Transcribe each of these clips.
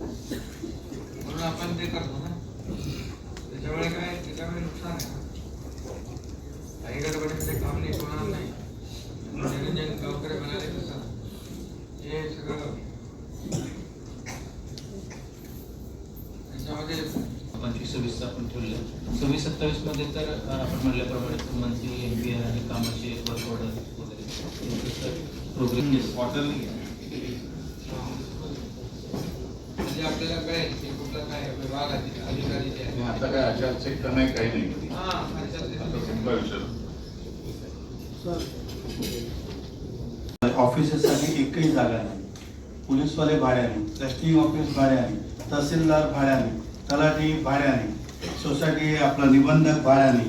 म्हणून आपण ते करतो ना. त्याच्यामुळे काय त्याच्यामुळे नुकसान आहे काही गडबडीमध्ये काम नाही होणार नाही. निरंजन गावकरे म्हणाले तसं. हे सगळं त्याच्यामध्ये पंचवीस सव्वीसचं आपण ठेवलं. सव्वीस सत्तावीस तर आपण म्हणल्याप्रमाणे मंथली एम पी आणि कामाचे वर्क ऑर्डर वगैरे. प्रोग्रेस क्वार्टरली म्हणजे आपल्याला कळेल की कुठला काय विभाग अधि- अधिकारी जे आहे आता काय आचार चेक करणं काही नाही. हा अच्छा, आता ते- सिंपल विषय. ऑफिसेससाठी एकही जागा नाही. पोलीसवाले भाड्याने टेस्टिंग ऑफिस भाड्याने तहसीलदार भाड्याने तलाठी भाड्याने सोसायटी आपला निबंधक भाड्याने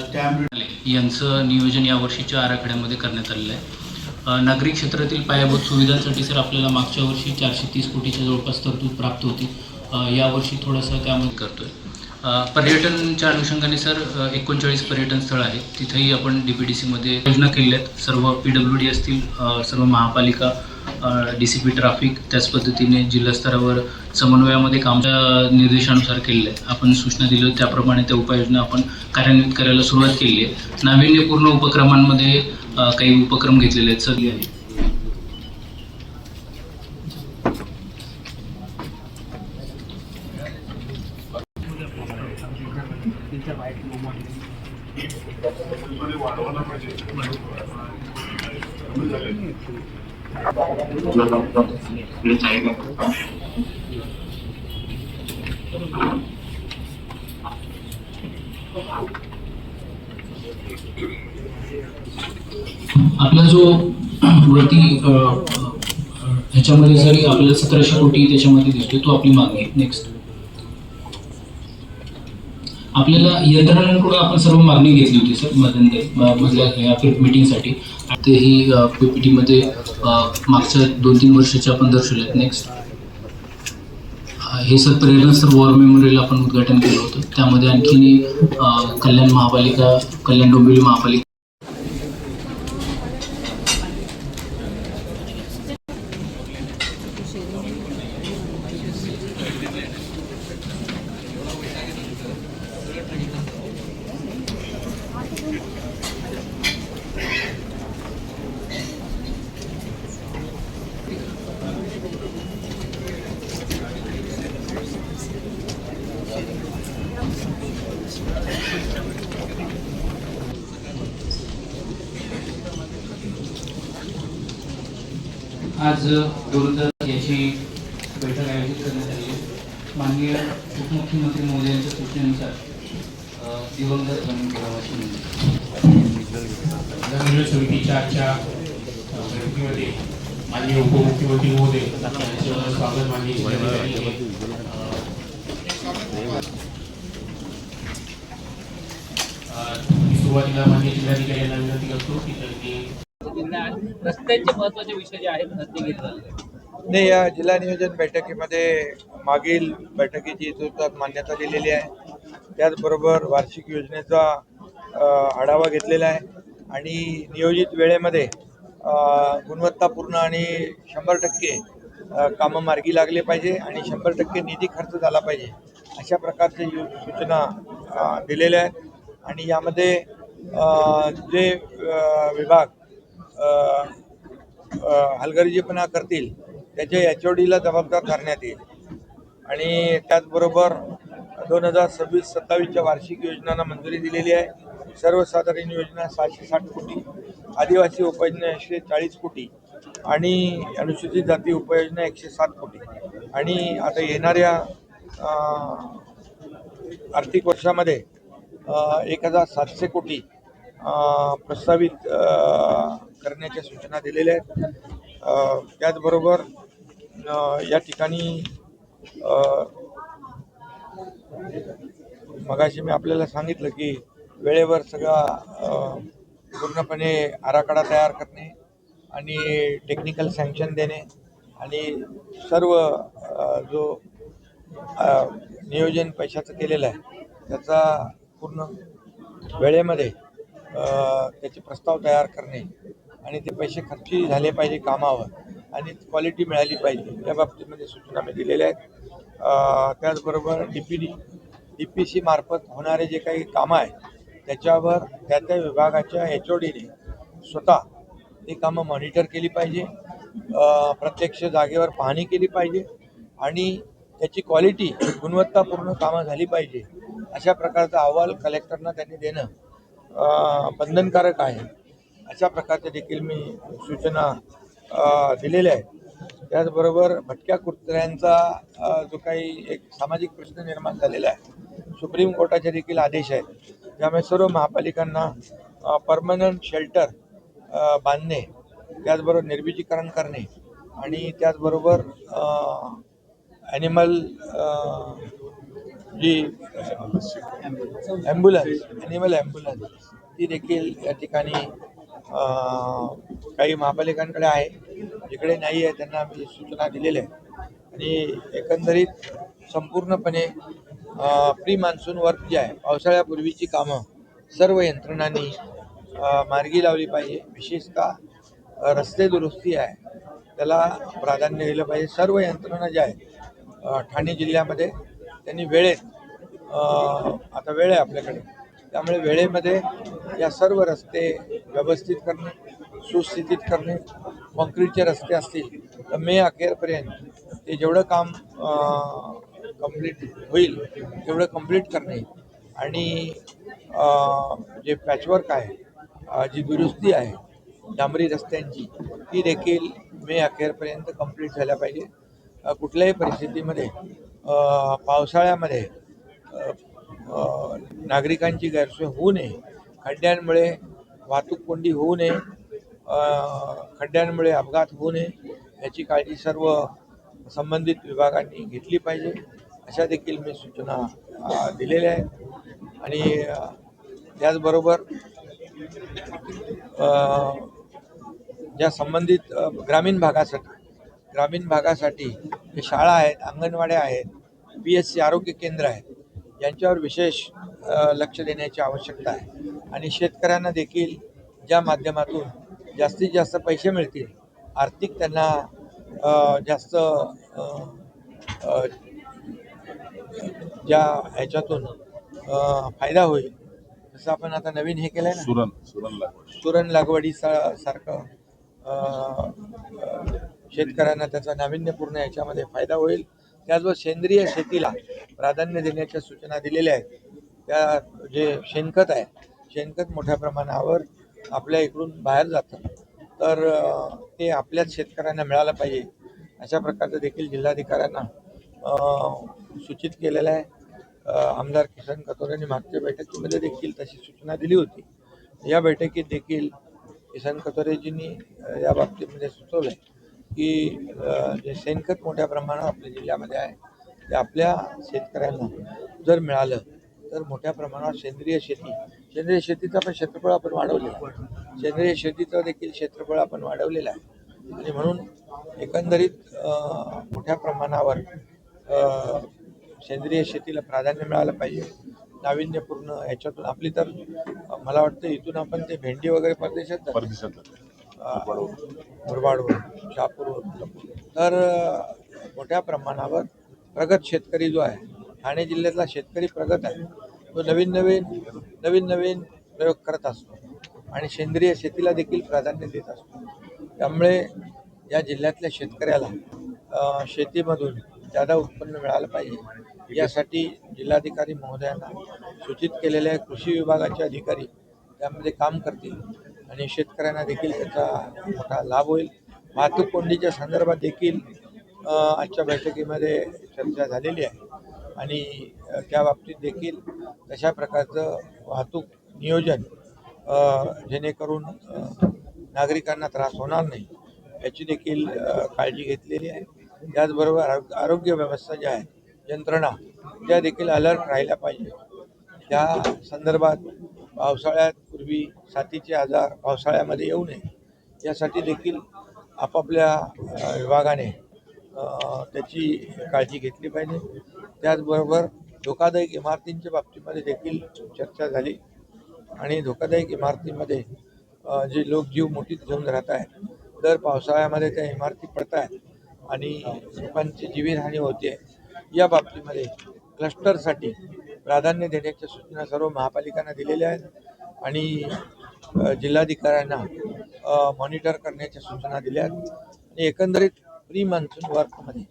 स्टॅम्प यांचं नियोजन यावर्षीच्या आराखड्यामध्ये करण्यात आलेलं आहे. नागरिक नागरी क्षेत्रातील पायाभूत सुविधांसाठी सर आपल्याला मागच्या वर्षी चारशे तीस कोटीच्या जवळपास तरतूद प्राप्त होती. यावर्षी थोडंसं त्यामध्ये करतोय. आहे पर्यटनच्या अनुषंगाने सर एकोणचाळीस पर्यटन स्थळ आहेत. तिथेही आपण डी पी डी सीमध्ये योजना केलेल्या आहेत. सर्व पी डब्ल्यू डी असतील सर्व महापालिका डी सी पी ट्राफिक त्याच पद्धतीने जिल्हास्तरावर समन्वयामध्ये कामच्या निर्देशानुसार केलेलं आहे. आपण सूचना दिल्या होती त्याप्रमाणे त्या उपाययोजना आपण कार्यान्वित करायला सुरुवात केली आहे. नाविन्यपूर्ण उपक्रमांमध्ये काही उपक्रम घेतलेले आहेत. सगळी आहे वाढवायला पाहिजे आपला जो वरती ह्याच्यामध्ये जरी आपल्याला सतराशे कोटी त्याच्यामध्ये दिसतोय तो आपली मागणी नेक्स्ट आपल्याला यंत्रणांकडून आपण सर्व मागणी घेतली होती सर मधन मधल्या मिटिंगसाठी मीटिंगसाठी. ते ही पीपीटी मध्ये मागच्या दोन तीन वर्षाच्या आपण दर्शवलेत नेक्स्ट हे sir Prerna sir war memorial आपण उद्घाटन केलं होतं. त्यामध्ये आणखीन कल्याण महापालिका कल्याण डोंबिवली महापालिका आज दोनदा याची बैठक आयोजित करण्यात आली आहे. माननीय उपमुख्यमंत्री महोदयांच्या सूचनेनुसार दिवंगत ग्रामीण पुरावाची नोंदणी रवींद्र समितीच्या आजच्या बैठकीमध्ये माननीय उपमुख्यमंत्री महोदय यांचं स्वागत माननीय सुरुवातीला माननीय जिल्हाधिकारी यांना विनंती करतो की त्यांनी रस्त्यांचे महत्त्वाचे विषय जे आहेत ते घेतले. नाही या जिल्हा नियोजन बैठकीमध्ये मागील बैठकीची मान्यता दिलेली आहे. त्याचबरोबर वार्षिक योजनेचा आढावा घेतलेला आहे. आणि नियोजित वेळेमध्ये गुणवत्तापूर्ण आणि शंभर टक्के कामं मार्गी लागले पाहिजे आणि शंभर टक्के निधी खर्च झाला पाहिजे अशा प्रकारच्या यो- सूचना दिलेल्या आहेत. आणि यामध्ये जे विभाग हलगर्जीपणा करतील त्याच्या एच ओ डीला जबाबदार धरण्यात येईल. आणि त्याचबरोबर दोन हजार सव्वीस सत्तावीसच्या वार्षिक योजनांना मंजुरी दिलेली आहे. सर्वसाधारण योजना सहाशे साठ कोटी आदिवासी उपयोजना एकशे चाळीस कोटी आणि अनुसूचित जाती उपयोजना एकशे सात कोटी. आणि आता येणाऱ्या आर्थिक वर्षामध्ये एक हजार सातशे कोटी प्रस्तावित करण्याच्या सूचना दिलेल्या आहेत. त्याचबरोबर या ठिकाणी मगाशी मी आपल्याला सांगितलं की वेळेवर सगळा पूर्णपणे आराखडा तयार करणे आणि टेक्निकल सँक्शन देणे आणि सर्व जो नियोजन पैशाचं केलेलं आहे त्याचा पूर्ण वेळेमध्ये त्याचे प्रस्ताव तयार करणे आणि ते पैसे खर्ची झाले पाहिजे कामावर आणि क्वालिटी मिळाली पाहिजे या बाबतीमध्ये सूचना मी दिलेल्या आहेत. त्याचबरोबर D P D D P C मार्फत होणारे जे काही कामं आहेत त्याच्यावर त्या त्या विभागाच्या एच ओ डीने स्वतः ती कामं मॉनिटर केली पाहिजे. प्रत्यक्ष जागेवर पाहणी केली पाहिजे आणि त्याची क्वालिटी गुणवत्तापूर्ण कामं झाली पाहिजे अशा प्रकारचा अहवाल कलेक्टरना त्यांनी देणं बंधनकारक आहे. अशा प्रकारच्या देखील मी सूचना दिलेल्या आहेत. त्याचबरोबर भटक्या कुत्र्यांचा जो काही एक सामाजिक प्रश्न निर्माण झालेला आहे सुप्रीम कोर्टाचे देखील आदेश आहेत. त्यामुळे सर्व महापालिकांना परमनंट शेल्टर बांधणे त्याचबरोबर निर्विजीकरण करणे आणि त्याचबरोबर ॲनिमल जी ॲम्ब्युलन्स ॲनिमल ॲम्ब्युलन्स ती देखील या ठिकाणी काही महापालिकांकडे आहे. जिकडे नाही आहे त्यांना मी सूचना दिलेल्या आहेत आणि एकंदरीत संपूर्णपणे प्री मान्सून वर्क जे आहे पावसाळ्यापूर्वीची कामं सर्व यंत्रणांनी मार्गी लावली पाहिजे. विशेषतः रस्ते दुरुस्ती आहे त्याला प्राधान्य दिलं पाहिजे. सर्व यंत्रणा ज्या आहेत ठाणे जिल्ह्यामध्ये त्यांनी वेळेत आता वेळ आहे आपल्याकडे. त्यामुळे वेळेमध्ये या सर्व रस्ते व्यवस्थित करणे सुस्थितीत करणे कॉन्क्रीटचे रस्ते असतील तर मे अखेरपर्यंत ते जेवढं काम कंप्लीट होईल तेवढं कंप्लीट करणे. आणि जे पॅचवर्क आहे जी दुरुस्ती आहे डांबरी रस्त्यांची ती देखील मे अखेरपर्यंत कंप्लीट झाल्या पाहिजे. कुठल्याही परिस्थितीमध्ये पावसाळ्यामध्ये नागरिकांची गैरसोय होऊ नये. खड्ड्यांमुळे वाहतूक कोंडी होऊ नये. खड्ड्यांमुळे अपघात होऊ नये. याची काळजी सर्व संबंधित विभागांनी घेतली पाहिजे. अशा देखील मी सूचना दिलेल्या आहेत. आणि त्याचबरोबर ज्या संबंधित ग्रामीण भागासाठी ग्रामीण भागासाठी जे शाळा आहेत अंगणवाड्या आहेत पी एस सी आरोग्य केंद्र आहेत यांच्यावर विशेष लक्ष देण्याची आवश्यकता आहे. आणि शेतकऱ्यांना देखील ज्या माध्यमातून जास्तीत जास्त पैसे मिळतील आर्थिक त्यांना जास्त ज्या ह्याच्यातून फायदा होईल जसं आपण आता नवीन हे केलं आहे ना? सुरण सुरण लागवड. सुरण लागवडीचा सारखं शेतकऱ्यांना त्याचा नाविन्यपूर्ण याच्यामध्ये फायदा होईल. त्याचबरोबर सेंद्रिय शेतीला प्राधान्य देण्याच्या सूचना दिलेल्या आहेत. त्या जे शेणखत आहे शेणखत मोठ्या प्रमाणावर आपल्या इकडून बाहेर जातं. तर ते आपल्याच शेतकऱ्यांना मिळालं पाहिजे. अशा प्रकारचं देखील जिल्हाधिकाऱ्यांना सूचित केलेलं आहे. आमदार किसन कथोरेंनी मागच्या बैठकीमध्ये देखील तशी सूचना दिली होती. या बैठकीत देखील किसन कथोरेजींनी या बाबतीमध्ये सुचवलं आहे की जे शेणखत मोठ्या प्रमाणावर आपल्या जिल्ह्यामध्ये आहे ते आपल्या शेतकऱ्यांना जर मिळालं तर मोठ्या प्रमाणावर सेंद्रिय शेती सेंद्रिय शेतीचं पण क्षेत्रफळ आपण वाढवलेलं आहे. सेंद्रिय शेतीचं देखील क्षेत्रफळ आपण वाढवलेलं आहे. आणि म्हणून एकंदरीत मोठ्या प्रमाणावर सेंद्रिय शेतीला प्राधान्य मिळालं पाहिजे. नाविन्यपूर्ण याच्यातून आपली तर मला वाटतं इथून आपण ते भेंडी वगैरे परदेशात परदेशात मुरबाडवर मुरबाडवरून तर मोठ्या प्रमाणावर प्रगत शेतकरी जो आहे ठाणे जिल्ह्यातला शेतकरी प्रगत आहे तो नवीन नवीन नवीन नवीन प्रयोग करत असतो आणि सेंद्रिय शेतीला देखील प्राधान्य देत असतो. त्यामुळे या जिल्ह्यातल्या शेतकऱ्याला शेतीमधून जादा उत्पन्न मिळालं पाहिजे यासाठी जिल्हाधिकारी महोदयांना सूचित केलेले कृषी विभागाचे अधिकारी त्यामध्ये काम करतील. आणि शेतकऱ्यांना देखील त्याचा मोठा लाभ होईल. वाहतूक कोंडीच्या संदर्भात देखील आजच्या बैठकीमध्ये चर्चा झालेली आहे. आणि त्या बाबतीत देखील तशा प्रकारचं वाहतूक नियोजन जेणेकरून नागरिकांना त्रास होणार नाही याची देखील काळजी घेतलेली आहे. त्याचबरोबर आरोग्य आरोग्य व्यवस्था ज्या आहे यंत्रणा त्या देखील अलर्ट राहिल्या पाहिजे त्या संदर्भात पावसाळ्यात पूर्वी साथीचे आजार पावसाळ्यामध्ये येऊ नये यासाठी देखील आपापल्या विभागाने त्याची काळजी घेतली पाहिजे. त्याचबरोबर धोकादायक इमारतींच्या बाबतीमध्ये देखील चर्चा झाली आणि धोकादायक इमारतीमध्ये जे लोक जीव मोठीत घेऊन राहत आहेत दर पावसाळ्यामध्ये त्या इमारती पडत आहेत आणि लोकांची जीवितहानी होते या बाबतीमध्ये क्लस्टरसाठी प्राधान्य देण्याच्या सूचना सर्व महापालिकांना दिलेल्या आहेत. आणि जिल्हाधिकाऱ्यांना मॉनिटर करण्याच्या सूचना दिल्या आहेत आणि एकंदरीत प्री मान्सून वर्कमध्ये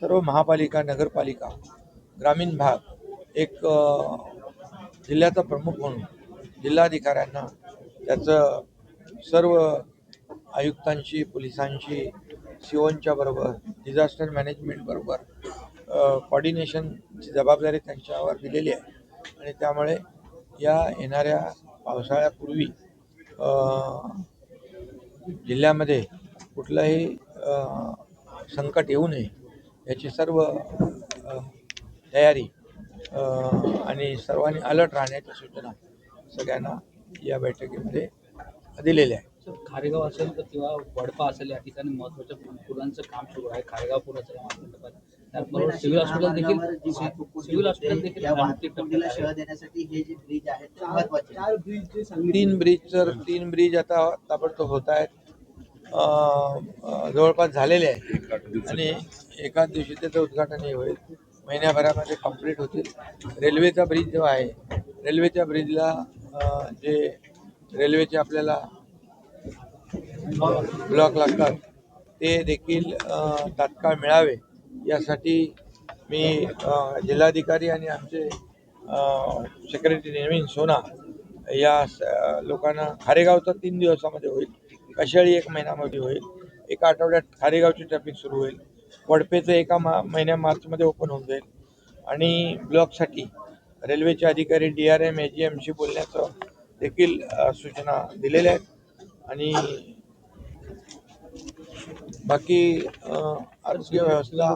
सर्व महापालिका नगरपालिका ग्रामीण भाग एक जिल्ह्याचा प्रमुख म्हणून जिल्हाधिकाऱ्यांना त्याचं सर्व आयुक्तांशी पोलिसांशी सीओनच्या बरोबर डिझास्टर मॅनेजमेंट बरोबर कॉर्डिनेशनची जबाबदारी त्यांच्यावर दिलेली आहे. आणि त्यामुळे या येणाऱ्या पावसाळ्यापूर्वी जिल्ह्यामध्ये कुठलंही संकट येऊ नये याची सर्व तयारी आणि सर्वांनी अलर्ट राहण्याच्या सूचना सगळ्यांना या बैठकीमध्ये दिलेल्या आहे सर, खारेगाव असेल तर किंवा वडपा असेल या ठिकाणी महत्त्वाच्या पुलांचं काम सुरू आहे. खारेगाव पुलाचं त्याचबरोबर सिव्हिल हॉस्पिटल देखील सिव्हिल हॉस्पिटल देखील आहे. देण्यासाठी हे जे ब्रिज आहेत ते महत्त्वाचे. तीन ब्रिज तर तीन ब्रिज आता ताबडतोब होत आहेत. जवळपास झालेले आहेत. आणि एकाच दिवशी त्याचं उद्घाटनही होईल. महिन्याभरामध्ये कंप्लीट होतील. रेल्वेचा ब्रिज जो आहे रेल्वेच्या ब्रिजला जे रेल्वेचे आपल्याला ब्लॉक लागतात ते देखील तात्काळ मिळावे. यासाठी मी जिल्हाधिकारी आणि आमचे सेक्रेटरी नवीन सोना या स- लोकांना खारेगाव तर तीन दिवसामध्ये होईल. कशाळी एक महिन्यामध्ये होईल. एका आठवड्यात खारेगावची ट्रॅफिक सुरू होईल. वडपेचं एका मा महिन्या मार्चमध्ये ओपन होऊन जाईल. आणि ब्लॉकसाठी रेल्वेचे अधिकारी D R M A G एमशी बोलण्याचं देखील सूचना दिलेल्या आहेत. आणि बाकी आरोग्य व्यवस्था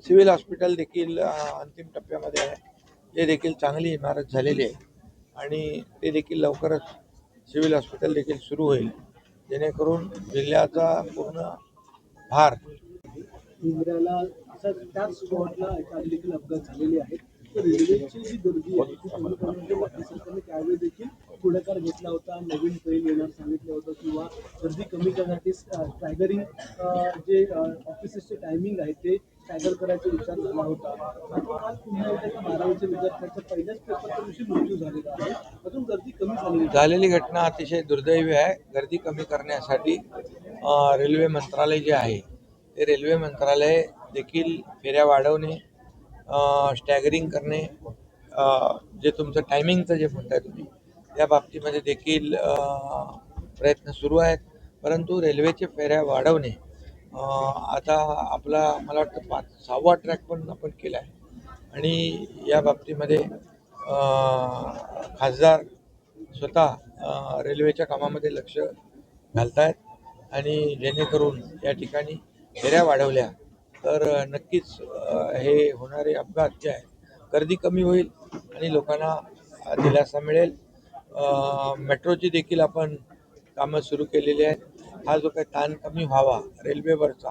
सिव्हिल हॉस्पिटल देखील अंतिम टप्प्यामध्ये आहे. ते देखील चांगली इमारत झालेली आहे. आणि ते देखील लवकरच सिव्हिल हॉस्पिटल देखील सुरू होईल. जेणेकरून जिल्ह्याचा पूर्ण भार इंद्राला असा त्याच स्पॉटला एका देखील अपघात झालेले आहेत. रेल्वेची जी गर्दी आहे ती राज्य सरकारने त्यावेळी देखील पुढाकार घेतला होता नवीन ट्रेन येणार सांगितलं होतं किंवा गर्दी कमी करण्यासाठी टायगरिंग जे ऑफिसेसचे टायमिंग आहे ते टायगर करायचा विचार झाला होता मात्र काल पुन्हा बारावीच्या विद्यार्थ्यांच्या पहिल्याच पेपरच्या दिवशी मृत्यू झालेला आहे अजून गर्दी कमी झालेली झालेली घटना अतिशय दुर्दैवी आहे. गर्दी कमी करण्यासाठी रेल्वे मंत्रालय जे आहे ते रेल्वे मंत्रालय देखील फेऱ्या वाढवणे स्टॅगरिंग करणे जे तुमचं टायमिंगचं जे म्हणताय तुम्ही त्या बाबतीमध्ये देखील प्रयत्न सुरू आहेत. परंतु रेल्वेचे फेऱ्या वाढवणे आता आपला मला वाटतं पाच सहावा ट्रॅक पण आपण केला आहे. आणि या बाबतीमध्ये खासदार स्वतः रेल्वेच्या कामामध्ये लक्ष घालत आहेत आणि जेणेकरून या ठिकाणी फेऱ्या वाढवल्या. तर नक्कीच हे होणारे अपघात जे आहेत गर्दी कमी होईल आणि लोकांना दिलासा मिळेल. मेट्रोची देखील आपण कामं सुरू केलेली आहेत. हा जो काही ताण कमी व्हावा रेल्वेवरचा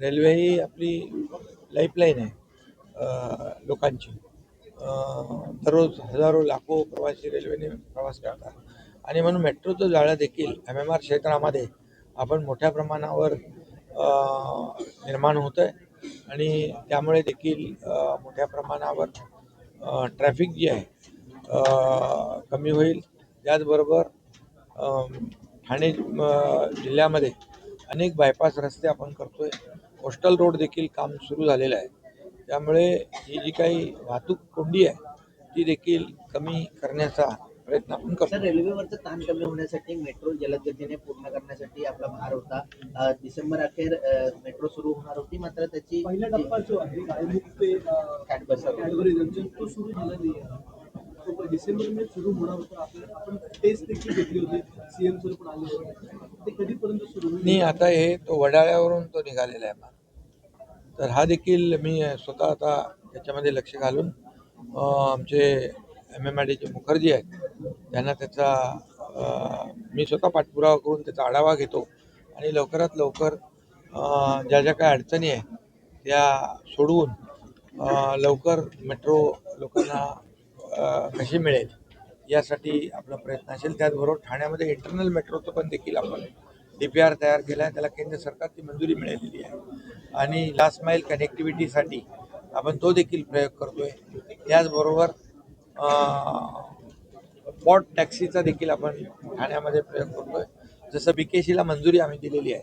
रेल्वे ही आपली लाईफलाईन आहे लोकांची. दररोज हजारो लाखो प्रवासी रेल्वेने प्रवास करतात. आणि म्हणून मेट्रोचं जाळं देखील एम एम आर क्षेत्रामध्ये आपण मोठ्या प्रमाणावर निर्माण होतं आहे आणि त्यामुळे देखील मोठ्या प्रमाणावर ट्रॅफिक जी आहे कमी होईल. त्याचबरोबर ठाणे जिल्ह्यामध्ये अनेक बायपास रस्ते आपण करतोय. कोस्टल रोड देखील काम सुरू झालेलं आहे. त्यामुळे ही जी काही वाहतूक कोंडी आहे ती देखील कमी करण्याचा प्रयत्न आपण करतो. सर रेल्वेवरचं ताण कमी होण्यासाठी मेट्रो जलद गतीने पूर्ण करण्यासाठी आपला भार होता. डिसेंबर अखेर मेट्रो सुरू होणार होती मात्र त्याची पहिला टप्पा जो आहे ते सुरू झाला नाही डिसेंबरमध्ये सुरू होणार होता. आपल्याला आपण टेस्ट देखील घेतली होती. सीएम सर पण आले होते. ते कधीपर्यंत सुरू होईल? आणि आता हे तो वडाळ्यावरून तो निघालेला आहे तर हा देखील मी स्वतः आता त्याच्यामध्ये लक्ष घालून आमचे एम एम आय डीचे मुखर्जी आहेत त्यांना त्याचा मी स्वतः पाठपुरावा करून त्याचा आढावा घेतो. आणि लवकरात लवकर ज्या ज्या काही अडचणी आहेत त्या सोडवून लवकर मेट्रो लोकांना कशी मिळेल यासाठी आपला प्रयत्न असेल. त्याचबरोबर ठाण्यामध्ये इंटरनल मेट्रोचं पण देखील आपण डी पी आर तयार केला आहे. त्याला केंद्र सरकारची मंजुरी मिळालेली आहे. आणि लास्ट माईल कनेक्टिव्हिटीसाठी आपण तो देखील प्रयोग करतोय. त्याचबरोबर पॉट टॅक्सीचा देखील आपण ठाण्यामध्ये प्रयोग करतोय. जसं बी के सीला मंजुरी आम्ही दिलेली आहे.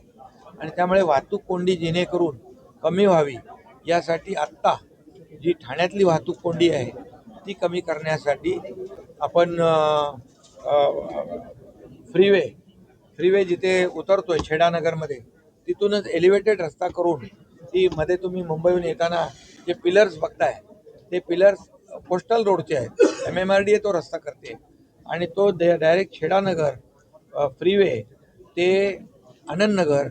आणि त्यामुळे वाहतूक कोंडी जेणेकरून कमी व्हावी यासाठी आत्ता जी ठाण्यातली वाहतूक कोंडी आहे ती कमी करण्यासाठी आपण फ्रीवे फ्रीवे जिथे उतरतो आहे छेडानगरमध्ये तिथूनच एलिव्हेटेड रस्ता करून ती मध्ये तुम्ही मुंबईहून येताना जे पिलर्स बघताय ते पिलर्स कोस्टल रोडचे आहेत. M M R D A तो रस्ता करते. आणि तो डायरेक्ट छेडानगर फ्रीवे ते आनंदनगर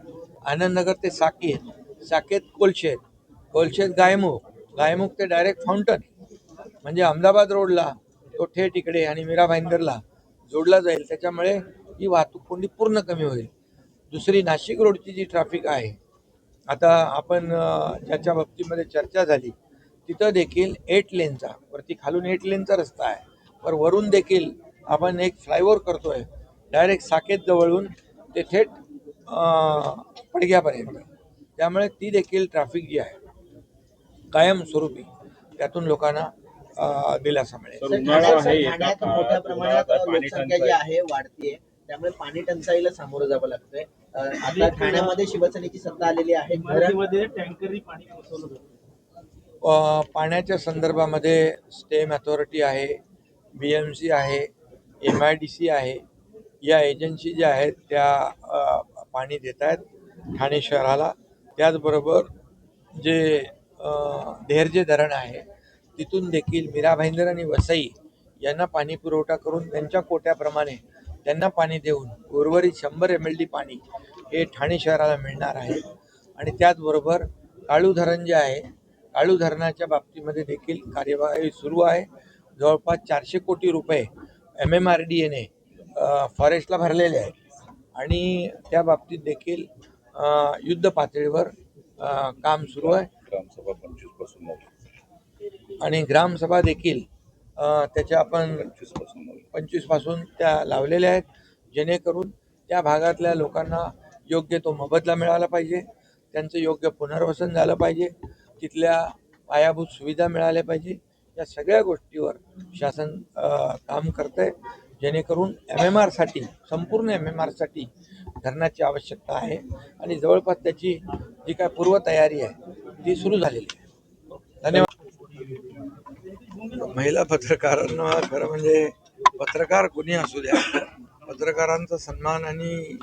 आनंदनगर ते साकेत साकेत कोलशेत कोलशेत गायमुख गायमुख ते डायरेक्ट फाउंटन म्हणजे अहमदाबाद रोडला तो थेट इकडे आणि मीरा भाईंदरला जोडला जाईल. त्याच्यामुळे ही वाहतूक कोंडी पूर्ण कमी होईल. दुसरी नाशिक रोडची जी ट्रॅफिक आहे आता आपण ज्याच्या बाबतीमध्ये चर्चा झाली तिथं देखील एट लेनचा वरती खालून एट लेनचा रस्ता आहे. पर वरून देखील आपण एक फ्लायओव्हर करतोय डायरेक्ट साकेत जवळून ते थेट अ, पडग्यापर्यंत. त्यामुळे ती देखील ट्रॅफिक जी आहे कायमस्वरूपी त्यातून लोकांना दिलासा मिळेल. ठाण्यात मोठ्या प्रमाणात लोकसंख्या जी आहे वाढतीये त्यामुळे पाणी टंचाईला सामोरं जावं लागतंय. आता ठाण्यामध्ये शिवसेनेची सत्ता आलेली आहे. टँकरनी पाणी पोहोचवलं. पाण्याच्या संदर्भामध्ये स्टेम अथॉरिटी आहे बी एम सी आहे एम आय डी सी आहे या एजन्सी ज्या आहेत त्या पाणी देत आहेत ठाणे शहराला. त्याचबरोबर जे धैर्य धरण आहे तिथून देखील मीरा भाईंदर आणि वसई यांना पाणी पुरवठा करून त्यांच्या कोट्याप्रमाणे त्यांना पाणी देऊन उर्वरित शंभर एम एल डी पाणी हे ठाणे शहराला मिळणार आहे. आणि त्याचबरोबर काळू धरण जे आहे काळू धरणाच्या बाबतीमध्ये देखील कार्यवाही सुरू आहे. जवळपास चारशे कोटी रुपये एम एम आर डी एने फॉरेस्टला भरलेले आहेत. आणि त्या बाबतीत देखील युद्ध पातळीवर काम सुरू आहे. ग्रामसभा पंचवीसपासून आणि ग्रामसभा देखील त्याच्या आपण पंचवीसपासून पंचवीसपासून त्या लावलेल्या आहेत. जेणेकरून त्या भागातल्या लोकांना योग्य तो मोबदला मिळाला पाहिजे. त्यांचं योग्य पुनर्वसन झालं पाहिजे. तिथल्या पायाभूत सुविधा मिळाल्या पाहिजे. या सगळ्या गोष्टीवर शासन काम करतं आहे जेणेकरून एम एम आरसाठी संपूर्ण एम एम आरसाठी धरणाची आवश्यकता आहे. आणि जवळपास त्याची जी काय पूर्वतयारी आहे ती सुरू झालेली आहे. धन्यवाद. महिला पत्रकारांना खरं म्हणजे पत्रकार कोणी असू द्या पत्रकारांचा सन्मान आणि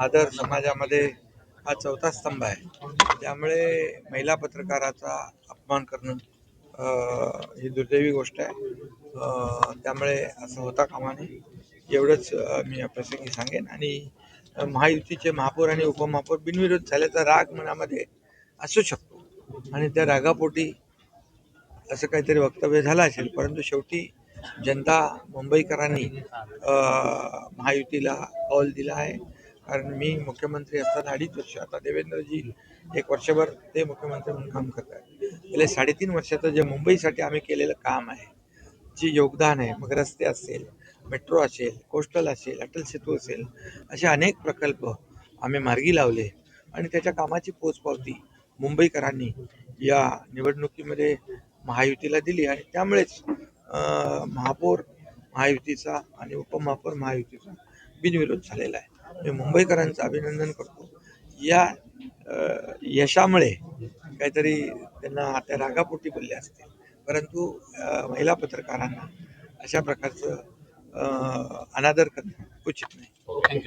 आदर समाजामध्ये हा चौथा स्तंभ आहे. त्यामुळे महिला पत्रकाराचा अपमान करणं ही दुर्दैवी गोष्ट आहे. त्यामुळे असं होता कामा नये. एवढंच मी या प्रसंगी सांगेन. आणि महायुतीचे महापौर आणि उपमहापौर बिनविरोध झाल्याचा राग मनामध्ये असू शकतो. आणि त्या रागापोटी असं काहीतरी वक्तव्य झालं असेल परंतु शेवटी जनता मुंबईकरांनी महायुतीला कौल दिला आहे. कारण मी मुख्यमंत्री असताना अडीच वर्ष आता देवेंद्रजी एक वर्षभर ते मुख्यमंत्री म्हणून काम करतात गेले साडेतीन वर्षाचं जे मुंबईसाठी आम्ही केलेलं काम आहे जे योगदान आहे मग रस्ते असेल मेट्रो असेल कोस्टल असेल अटल सेतू असेल असे अनेक प्रकल्प आम्ही मार्गी लावले. आणि त्याच्या कामाची पोचपावती मुंबईकरांनी या निवडणुकीमध्ये महायुतीला दिली आणि त्यामुळेच महापौर महायुतीचा आणि उपमहापौर महायुतीचा बिनविरोध झालेला आहे. मी मुंबईकरांचं अभिनंदन करतो. या यशामुळे काहीतरी त्यांना त्या रागापोटी बोलले असतील परंतु महिला पत्रकारांना अशा प्रकारचं अनादर करणं उचित नाही.